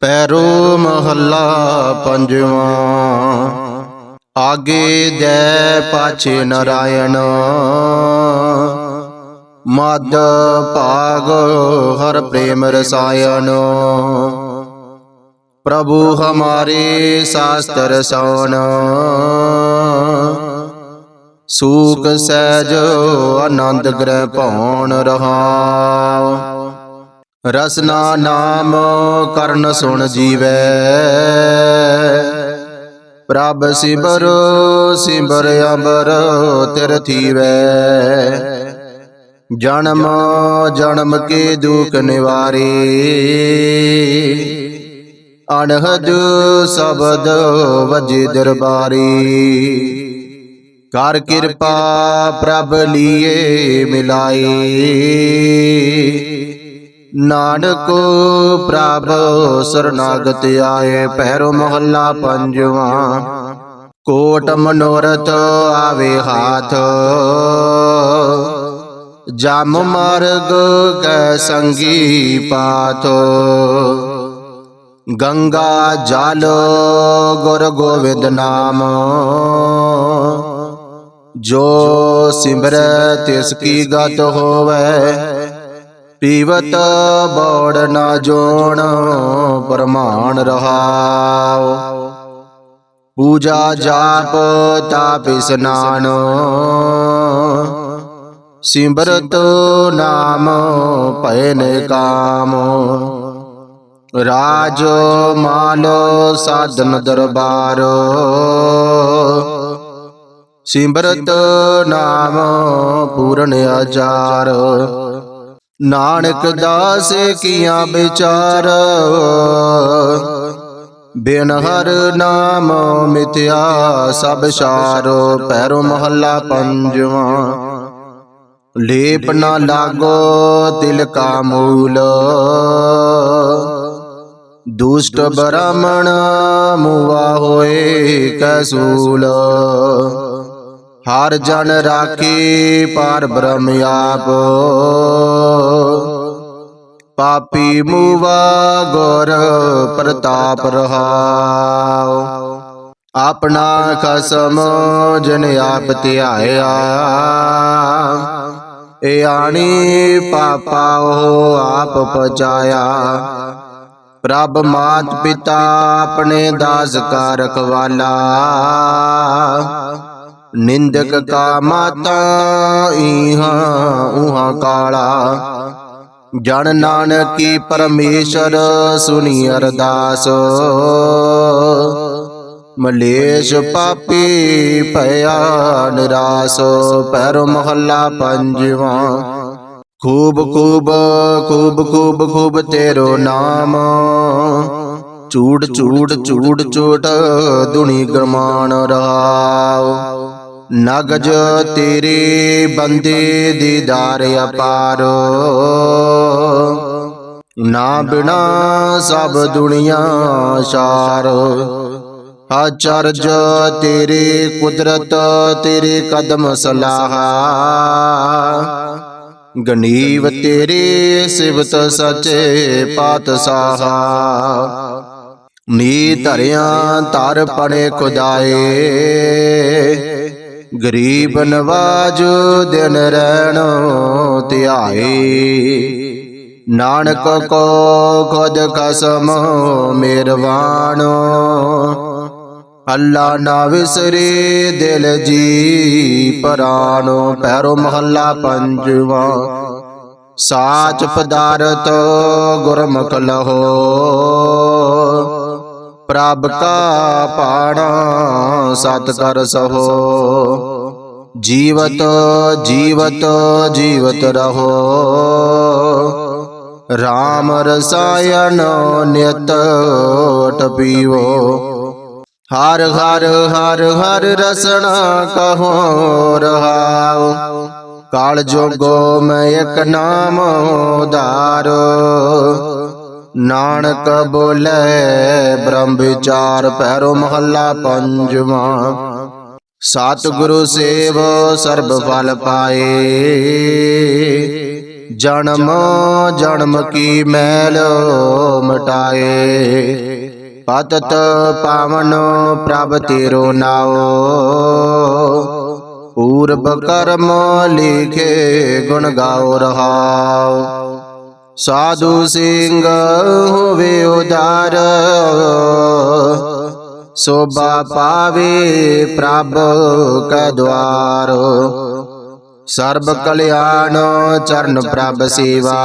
ਪੈਰੋ ਮਹੱਲਾ ਪੰਜਵਾਂ। ਆਗੇ ਜੈ ਪਾਛੇ ਨਰਾਇਣ। ਮਦ ਭਾਗ ਹਰ ਪ੍ਰੇਮ ਰਸਾਇਣ। ਪ੍ਰਭੂ ਹਮਾਰੇ ਸ਼ਾਸਤਰ ਸੋਨ ਸੂਖ ਸਹਿਜ ਆਨੰਦ ਗ੍ਰਹਿ ਭਉਣ ਰਹਾਉ ਰਸਨਾ ਨਾਮ ਕਰਨ ਸੁਣ ਜੀਵੈ। ਪ੍ਰਭ ਸਿਮਰ ਸਿਮਰ ਅੰਬਰ ਤਿਰ ਜਨਮ ਜਨਮ ਕੇ ਦੁਖ ਨਿਵਾਰੇ। ਅਨਹਦ ਸ਼ਬਦ ਵਜੇ ਦਰਬਾਰੀ। ਕਰ ਕਿਰਪਾ ਪ੍ਰਭ ਲੀਏ ਮਿਲਾਈ ਨਾਨਕ ਪ੍ਰਭ ਸਰਨਾਗਤ ਆਏ ਪੈਰੋ ਮਹੱਲਾ ਪੰਜਵਾਂ। ਕੋਟ ਮਨੋਰਥ ਆਵੇ ਹਾਥ। ਜਮ ਮਾਰਗ ਕੈ ਸੰਗੀ ਪਾਥ। ਗੰਗਾ ਜਲ ਗੁਰ ਗੋਵਿੰਦ ਨਾਮ। ਜੋ ਸਿਮਰੈ ਤਿਸ ਕੀ ਗਤ ਹੋਵੇ ਪੀਵਤ ਬੋੜ ਨਾ ਜੋਣ ਪਰਮਾਨ ਰਹਾਉ ਪੂਜਾ ਜਾਪ ਤਾਪ ਇਸਨਾਨ ਸਿਮਰਤ ਨਾਮ ਭੈ ਨੇ ਕਾਮ। ਰਾਜ ਮਾਲ ਸਾਧਨ ਦਰਬਾਰ, ਸਿਮਰਤ ਨਾਮ ਪੂਰਨ ਆਚਾਰ। ਨਾਨਕ ਦਾਸ ਕੀਆਂ ਵਿਚਾਰ। ਬਿਨ ਹਰ ਨਾਮ ਮਿਥਿਆ ਸਭ ਸਾਰ ਪੈਰੋ ਮਹੱਲਾ ਪੰਜਵਾਂ। ਲੇਪ ਨਾ ਲਾਗੋ ਤਿਲ ਕਾ ਮੂਲ। ਦੁਸ਼ਟ ਬ੍ਰਾਹਮਣ ਮੁਆ ਹੋਏ ਕਸੂਲ ਹਰ ਜਨ ਰਾਖੀ ਪਰ ਬ੍ਰਹਮ ਆਪ। ਪਾਪੀ ਮੁਵਾ ਗੁਰ ਪ੍ਰਤਾਪ ਰਹਾਉ ਆਪਣਾ ਖਸਮ ਜਨ ਆਪ ਧਿਆਇਆ। ਏ ਆਣੀ ਪਾਪਾ ਉਹ ਆਪ ਪਚਾਇਆ ਪ੍ਰਭ ਮਾਤ ਪਿਤਾ ਆਪਣੇ ਦਾਸ ਕਾ ਰਖਵਾਲਾ ਨਿੰਦਕ ਕਾ ਮਾਤਾ ਇਹਾਂ ਉਹਾਂ ਕਾਲਾ। ਜਨ ਨਾਨਕੀ ਪਰਮੇਸ਼ਰ ਸੁਣੀ ਅਰਦਾਸ। ਮਲੇਸ਼ ਪਾਪੀ ਭਇਆ ਨਿਰਾਸ। ਪੈਰੋ ਮਹੱਲਾ ਪੰਜਵਾਂ। ਖੂਬ ਖੂਬ ਖੂਬ ਖੂਬ ਖੂਬ ਤੇਰੋ ਨਾਮ। ਚੂੜ ਚੂੜ ਚੂੜ ਚੂਟ ਦੁਨੀ ਗਰਮਾਨ ਰਹਾਉ ਨਗਜ ਤੇਰੇ ਬੰਦੇ ਦੀਦਾਰ ਅਪਾਰ। ਨਾ ਬਿਨਾ ਸਭ ਦੁਨੀਆ ਸਾਰ। ਅਚਰਜ ਤੇਰੇ ਕੁਦਰਤ, ਤੇਰੇ ਕਦਮ ਸਲਾਹਾ। ਗਨੀਵ ਤੇਰੇ ਸਿਵਤ ਸਚੇ ਪਾਤਸ਼ਾਹਾ। ਨੀ ਧਰਿਆਂ ਤਰ ਪੜੇ ਖੁਦਾਏ। ਗਰੀਬ ਨਵਾਜ ਦਿਨ ਰਹਿਣ ਧਿਆਏ। ਨਾਨਕ ਕੋ ਖੁਦ ਖਸਮ ਮਿਹਰਬਾਨ ਅੱਲਾ ਨਾ ਵਿਸਰੇ ਦਿਲ ਜੀ ਪਰਾਨੋ ਪੈਰੋ ਮਹੱਲਾ ਪੰਜਵਾਂ। ਸਾਚ ਪਦਾਰਥ ਗੁਰਮੁਖ ਲਹੋ। ਪ੍ਰਭ ਕਾ ਪਾਣਾ ਸਤ ਕਰ ਸਹੋ। ਜੀਵਤ ਜੀਵਤ ਜੀਵਤ ਰਹੋ। RAM ਰਸਾਇਣ ਨਿਤ ਟਪੀਵੋ ਹਰ ਹਰ ਹਰ ਹਰ ਰਸਨਾ ਕਹੋ ਰਹਾਉ। ਕਾਲ ਜੋਗੋ ਮੈਂ ਇੱਕ ਨਾਮ ਉਧਾਰ। ਨਾਨਕ ਬੋਲੇ ਬ੍ਰਹਮ ਵਿਚਾਰ ਪੈਰੋ ਮਹੱਲਾ ਪੰਜਵਾਂ। ਸਤਿਗੁਰੂ ਸੇਵ ਸਰਬ ਫਲ ਪਾਏ। ਜਨਮ ਜਨਮ ਕੀ ਮੈਲ ਮਟਾਏ। ਪਤਤ ਪਾਵਨ ਪ੍ਰਭ ਤੇਰੋ ਨਾਉ। ਪੂਰਬ ਕਰਮ ਲਿਖੇ ਗੁਣ ਗਾਉ ਰਹਾਉ। ਸਾਧੂ ਸਿੰਘ ਹੋਵੇ ਉਦਾਰ, ਸੋਭਾ ਪਾਵੇ ਪ੍ਰਭ ਕੈ ਦਵਾਰ ਸਰਬ ਕਲਿਆਣ ਚਰਨ ਪ੍ਰਭ ਸੇਵਾ,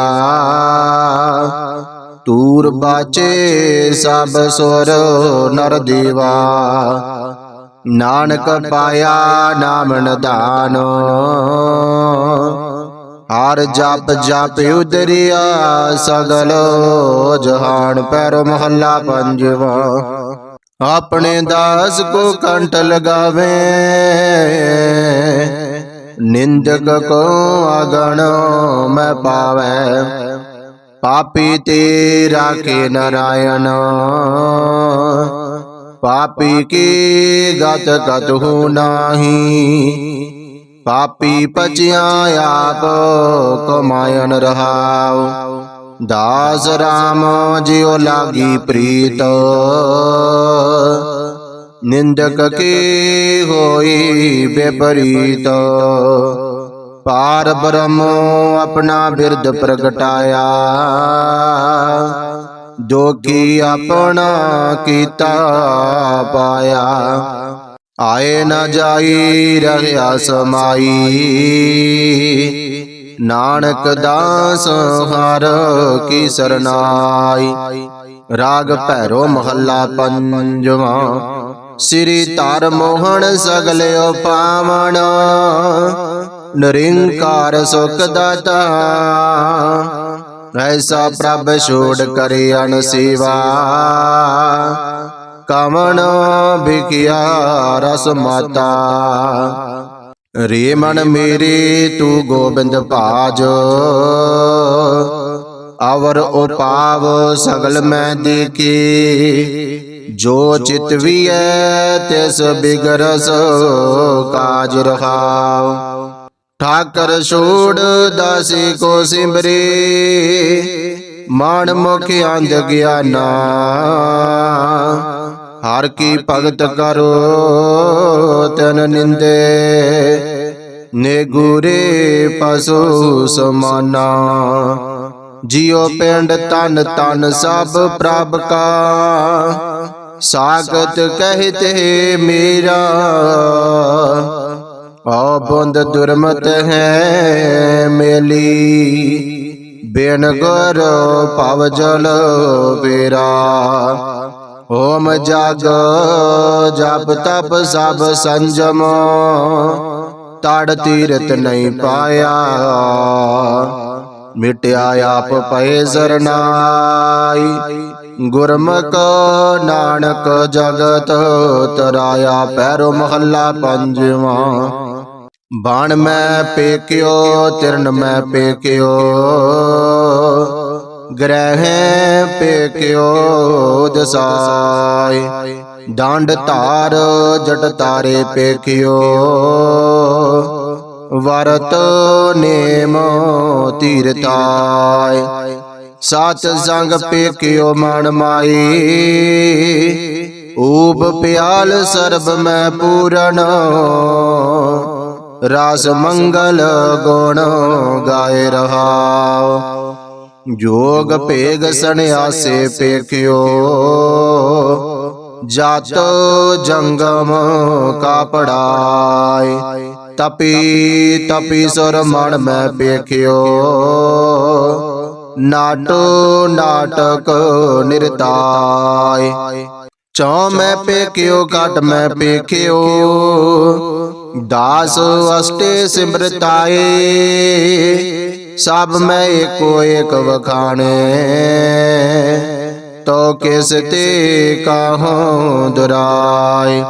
ਤੂਰ ਬਾਚੇ ਸਭ ਸੁਰ ਨਰ ਦੇਵਾ। ਨਾਨਕ ਪਾਇਆ ਨਾਮ ਨਿਧਾਨ ਹਰ ਜਪ ਜਪ ਉਦਰਿਆ ਸਗਲ ਜਹਾਨ ਪੈਰ ਮਹੱਲਾ ਪੰਜਵਾ। ਆਪਣੇ ਦਾਸ ਕੋ ਕੰਟ ਲਗਾਵੇ। ਨਿੰਦਕ ਕੋ ਅਗਣ ਮੈਂ ਪਾਵੈ। ਪਾਪੀ ਤੇ ਰਾਖੇ ਨਰਾਇਣ। ਪਾਪੀ ਕੀ ਗਤ ਕਤਹੁ ਨਾਹੀ। ਪਾਪੀ ਪਚਿਆ ਆਪ ਕਮਾਇਨ ਰਹਾਉ। ਦਾਸ ਰਾਮ ਜਿਉ ਲਾਗੀ ਪ੍ਰੀਤ। ਨਿੰਦਕ ਕੀ ਹੋਈ ਬੇਪਰੀਤ ਪਾਰ ਬ੍ਰਹਮ ਆਪਣਾ ਬਿਰਧ ਪ੍ਰਗਟਾਇਆ। ਦੋਖੀ ਆਪਣਾ ਕੀਤਾ ਪਾਇਆ। ਆਏ ਨਾ ਜਾਈ ਰਹਿਆ ਸਮਾਈ। ਨਾਨਕ ਦਾਸ ਹਰ ਕੀ ਸਰਨਾਈ। ਰਾਗ ਭੈਰੋ ਮਹੱਲਾ ਪੰਜਵਾ। ਸ੍ਰੀ ਧਰ ਮੋਹਣ ਸਗਲਿਓ ਪਾਵਨ ਨਿਰੰਕਾਰ ਸੁਖ ਦਾਤਾ। ਐਸਾ ਪ੍ਰਭ ਛੋੜ ਕਰੇ ਅਨ ਸੇਵਾ ਕਵਣ ਬਿਕਿਆ ਰਸ ਮਾਤਾ। ਰੇ ਮਨ ਮੇਰੇ ਤੂੰ ਗੋਬਿੰਦ ਭਾਜ। ਅਵਰ ਉਪਾਵ ਸਗਲ ਮੈਂ ਦੇਖੀ। ਜੋ ਚਿਤ ਵੀਐ, ਤਿਸ ਬਿਗਰਸ ਕਾਜ ਰਹਾਉ ਠਾਕਰ ਛੋੜ ਦਾਸੀ ਕੋ ਸਿਮਰੇ। ਮਨ ਮੁਖ ਅੰਧ ਗਿਆਨਾ। ਹਰ ਕੀ ਭਗਤ ਕਰੋ ਤਨ ਨਿੰਦੇ। ਨਿਗੁਰੇ ਪਸੂ ਸਮਾਨਾ। ਜਿਉ ਪਿੰਡ ਤਨ ਤਨ ਸਭ ਪ੍ਰਭ ਕਾ ਸਾਗਤ ਕਹਤੇ ਮੇਰਾ। ਆ ਬੰਦ ਦੁਰਮਤ ਹੈ ਮੇਲੀ। ਬਿਨ ਗੁਰ ਭਵ ਜਲ ਬੇਰਾ ਓਮ ਜਗ, ਜਪ ਤਪ ਸਭ ਸੰਜਮ। ਤੜ ਤੀਰਤ ਨਹੀਂ ਪਾਇਆ। ਮਿਟਿਆ ਆਪ ਪਏ ਜ਼ਰਨਾਈ। ਗੁਰਮੁਖ ਨਾਨਕ ਜਗਤ, ਤਰਾਇਆ ਪੈਰੋ ਮਹੱਲਾ ਪੰਜਵਾ। ਬਾਣ ਮੈਂ ਪੇਕਿਓ, ਤਿਰਨ ਮੈਂ ਪੇਕਿਓ। ਗ੍ਰਹਿ ਪੇਕਿਓ ਦਸਾਈ ਡਾਂਡ ਧਾਰ ਜਟ ਤਾਰੇ ਪੇਕਿਓ। ਵਰਤ ਨੇਮ ਤੀਰਤਾਇ ਸਤ ਸੰਗ ਪੇਕਿਓ ਮਨ ਮਾਈ। ਊਪ ਪਿਆਲ ਸਰਬ ਮੈਂ ਪੂਰਨ। ਰਾਸ ਮੰਗਲ ਗੁਣ ਗਾਏ ਰਹਾਉ ਜੋਗ ਭੇਗ ਸਨਿਆਸੇ ਪੇਖਿਓ। ਜਤ ਜੰਗਮ ਕਾ ਪੜਾਏ। ਤਪੀ ਤਪੀ ਸੁਰ ਮਨ ਮੈਂ ਪੇਖਿਓ। ਨਾਟੋ ਨਾਟਕ ਨਿਰਤਾਏ ਚੌ ਮੈਂ ਪੇਖਿਓ ਕਟ ਮੈਂ ਪੇਖਿਓ। ਦਾਸ ਅਸਟੇ ਸਿਮਰਤਾਏ। ਸਭ ਮੈਂ ਏਕੋ ਏਕ ਵਖਾਣੇ। ਤੋ ਕਿਸ ਤੇ ਕਾਹੋਂ ਦੁਰਾਏ?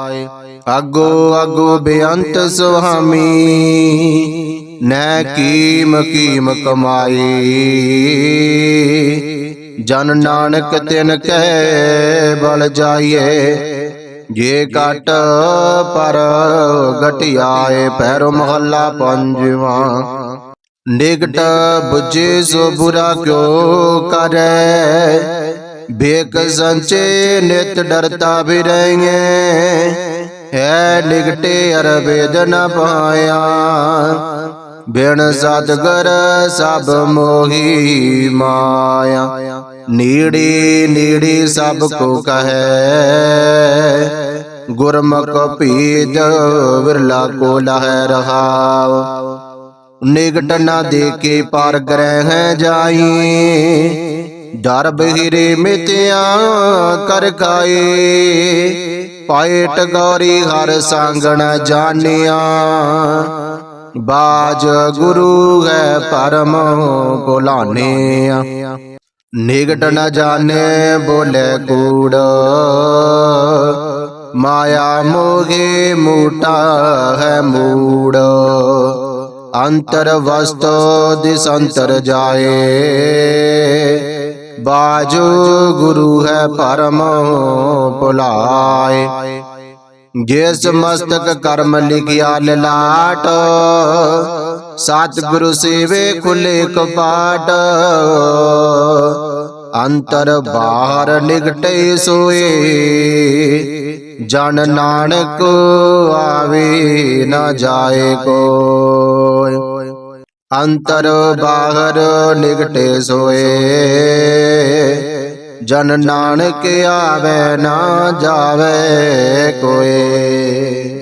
ਅਗੋ ਅਗੋ ਬੇਅੰਤ ਸੁਹਾਮੀ, ਨੈ ਕੀਮ ਕੀਮ ਕਮਾਈ। ਜਨ ਨਾਨਕ ਤਿਨ ਕਹਿ ਬਲ ਜਾਈਏ, ਜੇ ਘਟ ਪਰ ਗਟਿਆਏ ਪੈਰੋ ਮਹੱਲਾ ਪੰਜਵਾ। ਨਿਕਟ ਬੁਝੇ ਸੋ ਬੁਰਾ ਕਿਉ ਕਰੈ? ਬੇਕ ਸੰਚੇ ਨਿਤ ਡਰਤਾ ਵੀ ਰਹਿਏ ਹੈ ਨਿਕਟੇ ਅਰ ਵੇਦ ਨ ਪਾਇਆ। ਬਿਨ ਸਤਗੁਰ ਸਭ ਮੋਹੀ ਮਾਇਆ। ਨੀੜੀ ਨੀੜੀ ਸਭ ਕੋ ਕਹੈ। ਗੁਰਮੁਖ ਭੀਦ ਵਿਰਲਾ ਕੋ ਲਹਿ ਰਹਾਵ। ਨਿਗਟ ਨਾ ਦੇ ਕੇ ਪਰ ਗ੍ਰਹਿ ਜਾਈ। ਡਰ ਬਹਿਰੇ ਮਿਤਿਆ ਕਰ ਕਾਏ। ਪਾਏ ਟਗੋਰੀ ਹਰ ਸੰਗਣ ਜਾਣਿਆ। ਬਾਜ ਗੁਰੂ ਹੈ ਪਰਮ ਭੁਲਾਨਿਆ ਨਿਗਟ ਨ ਜਾਣੇ ਬੋਲੇ ਕੂੜ। ਮਾਇਆ ਮੋਗੇ ਮੂਟਾ ਹੈ ਮੂੜ। ਅੰਤਰ ਵਸਤੋ ਦਿਸੰਤਰ ਜਾਏ ਬਾਜੋ ਗੁਰੂ ਹੈ ਪਰਮ ਭੁਲਾਏ ਜਿਸ ਮਸਤਕ ਕਰਮ ਲਿਖਿਆ ਲਲਾਟ ਸਤ ਗੁਰੂ ਸੇਵੇ ਖੁੱਲੇ ਕਪਾਟ ਅੰਤਰ ਬਾਹਰ ਨਿਗਟੇ ਸੋਏ ਜਨ ਨਾਨਕ ਆਵੇ ਨਾ ਜਾਏ ਕੋਇ ਅੰਤਰ ਬਾਹਰ ਨਿਗਟੇ ਸੋਏ। ਜਨ ਨਾਨਕ ਆਵੇ ਨਾ ਜਾਵੇ ਕੋਏ।